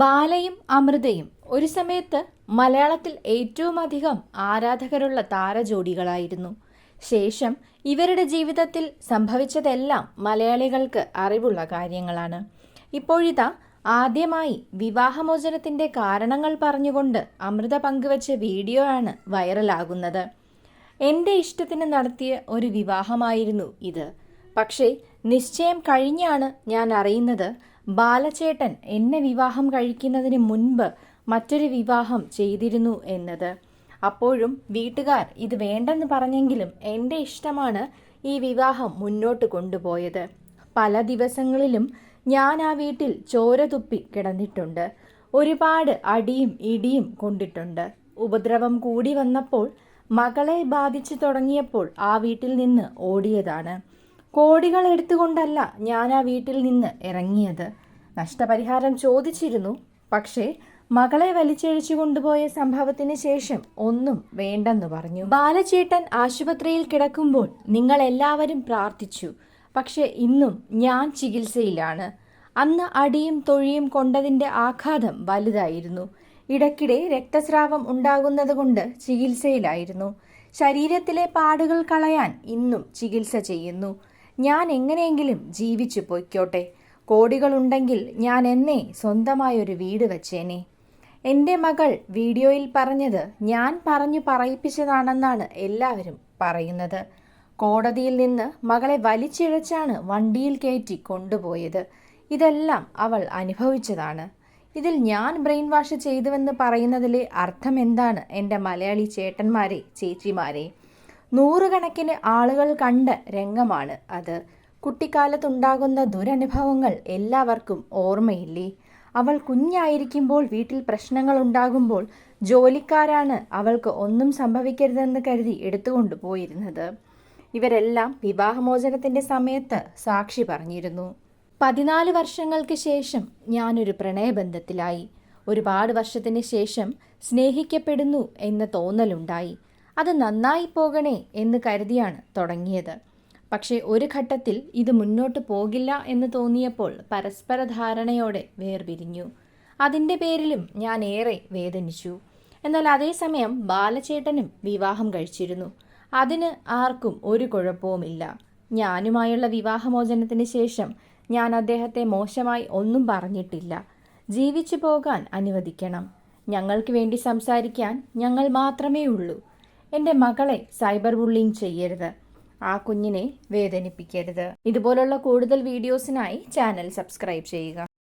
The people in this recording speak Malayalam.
ബാലയും അമൃതയും ഒരു സമയത്ത് മലയാളത്തിൽ ഏറ്റവും അധികം ആരാധകരുള്ള താരജോഡികളായിരുന്നു. ശേഷം ഇവരുടെ ജീവിതത്തിൽ സംഭവിച്ചതെല്ലാം മലയാളികൾക്ക് അറിവുള്ള കാര്യങ്ങളാണ്. ഇപ്പോഴിതാ ആദ്യമായി വിവാഹമോചനത്തിന്റെ കാരണങ്ങൾ പറഞ്ഞുകൊണ്ട് അമൃത പങ്കുവച്ച വീഡിയോ ആണ് വൈറലാകുന്നത്. എന്റെ ഇഷ്ടത്തിന് നടത്തിയ ഒരു വിവാഹമായിരുന്നു ഇത്. പക്ഷേ നിശ്ചയം കഴിഞ്ഞാണ് ഞാൻ അറിയുന്നത് ബാലചേട്ടൻ എന്നെ വിവാഹം കഴിക്കുന്നതിന് മുൻപ് മറ്റൊരു വിവാഹം ചെയ്തിരുന്നു എന്നത്. അപ്പോഴും വീട്ടുകാർ ഇത് വേണ്ടെന്ന് പറഞ്ഞെങ്കിലും എന്റെ ഇഷ്ടമാണ് ഈ വിവാഹം മുന്നോട്ട് കൊണ്ടുപോയത്. പല ദിവസങ്ങളിലും ഞാൻ ആ വീട്ടിൽ ചോര തുപ്പി കിടന്നിട്ടുണ്ട്. ഒരുപാട് അടിയും ഇടിയും കൊണ്ടിട്ടുണ്ട്. ഉപദ്രവം കൂടി വന്നപ്പോൾ മകളെ ബാധിച്ചു തുടങ്ങിയപ്പോൾ ആ വീട്ടിൽ നിന്ന് ഓടിയതാണ്. കോടികൾ എടുത്തുകൊണ്ടല്ല ഞാൻ ആ വീട്ടിൽ നിന്ന് ഇറങ്ങിയത്. നഷ്ടപരിഹാരം ചോദിച്ചിരുന്നു. പക്ഷേ മകളെ വലിച്ചഴിച്ചു കൊണ്ടുപോയ സംഭവത്തിന് ശേഷം ഒന്നും വേണ്ടെന്ന് പറഞ്ഞു. ബാലചേട്ടൻ ആശുപത്രിയിൽ കിടക്കുമ്പോൾ നിങ്ങൾ എല്ലാവരും പ്രാർത്ഥിച്ചു. പക്ഷെ ഇന്നും ഞാൻ ചികിത്സയിലാണ്. അന്ന് അടിയും തൊഴിയും കൊണ്ടതിന്റെ ആഘാതം വലുതായിരുന്നു. ഇടയ്ക്കിടെ രക്തസ്രാവം ഉണ്ടാകുന്നതുകൊണ്ട് ചികിത്സയിലായിരുന്നു. ശരീരത്തിലെ പാടുകൾ കളയാൻ ഇന്നും ചികിത്സ ചെയ്യുന്നു. ഞാൻ എങ്ങനെയെങ്കിലും ജീവിച്ചു പൊയ്ക്കോട്ടെ. കോടികളുണ്ടെങ്കിൽ ഞാൻ എന്നെ സ്വന്തമായൊരു വീട് വച്ചേനെ. എന്റെ മകൾ വീഡിയോയിൽ പറഞ്ഞത് ഞാൻ പറഞ്ഞു പറയിപ്പിച്ചതാണെന്നാണ് എല്ലാവരും പറയുന്നത്. കോടതിയിൽ നിന്ന് മകളെ വലിച്ചിഴച്ചാണ് വണ്ടിയിൽ കയറ്റി കൊണ്ടുപോയത്. ഇതെല്ലാം അവൾ അനുഭവിച്ചതാണ്. ഇതിൽ ഞാൻ ബ്രെയിൻ വാഷ് ചെയ്തുവെന്ന് പറയുന്നതിലെ അർത്ഥം എന്താണ് എന്റെ മലയാളി ചേട്ടന്മാരെ ചേച്ചിമാരെ? നൂറുകണക്കിന് ആളുകൾ കണ്ട രംഗമാണ് അത്. കുട്ടിക്കാലത്തുണ്ടാകുന്ന ദുരനുഭവങ്ങൾ എല്ലാവർക്കും ഓർമ്മയില്ലേ? അവൾ കുഞ്ഞായിരിക്കുമ്പോൾ വീട്ടിൽ പ്രശ്നങ്ങൾ ഉണ്ടാകുമ്പോൾ ജോലിക്കാരാണ് അവൾക്ക് ഒന്നും സംഭവിക്കരുതെന്ന് കരുതി എടുത്തുകൊണ്ടു പോയിരുന്നത്. ഇവരെല്ലാം വിവാഹമോചനത്തിന്റെ സമയത്ത് സാക്ഷി പറഞ്ഞിരുന്നു. പതിനാല് വർഷങ്ങൾക്ക് ശേഷം ഞാനൊരു പ്രണയബന്ധത്തിലായി. ഒരുപാട് വർഷത്തിന് ശേഷം സ്നേഹിക്കപ്പെടുന്നു എന്ന തോന്നലുണ്ടായി. അത് നന്നായി പോകണേ എന്ന് കരുതിയാണ് തുടങ്ങിയത്. പക്ഷേ ഒരു ഘട്ടത്തിൽ ഇത് മുന്നോട്ട് പോകില്ല എന്ന് തോന്നിയപ്പോൾ പരസ്പര ധാരണയോടെ വേർപിരിഞ്ഞു. അതിന്റെ പേരിലും ഞാൻ ഏറെ വേദനിച്ചു. എന്നാൽ അതേസമയം ബാലചേട്ടനും വിവാഹം കഴിച്ചിരുന്നു. അതിന് ആർക്കും ഒരു കുഴപ്പവുമില്ല. ഞാനുമായുള്ള വിവാഹമോചനത്തിന് ശേഷം ഞാൻ അദ്ദേഹത്തെ മോശമായി ഒന്നും പറഞ്ഞിട്ടില്ല. ജീവിച്ചു പോകാൻ അനുവദിക്കണം. ഞങ്ങൾക്ക് വേണ്ടി സംസാരിക്കാൻ ഞങ്ങൾ മാത്രമേ ഉള്ളൂ എന്റെ മകളെ സൈബർ ബുള്ളിങ് ചെയ്യരുത്. ആ കുഞ്ഞിനെ വേദനിപ്പിക്കരുത്. ഇതുപോലുള്ള കൂടുതൽ വീഡിയോസിനായി ചാനൽ സബ്സ്ക്രൈബ് ചെയ്യുക.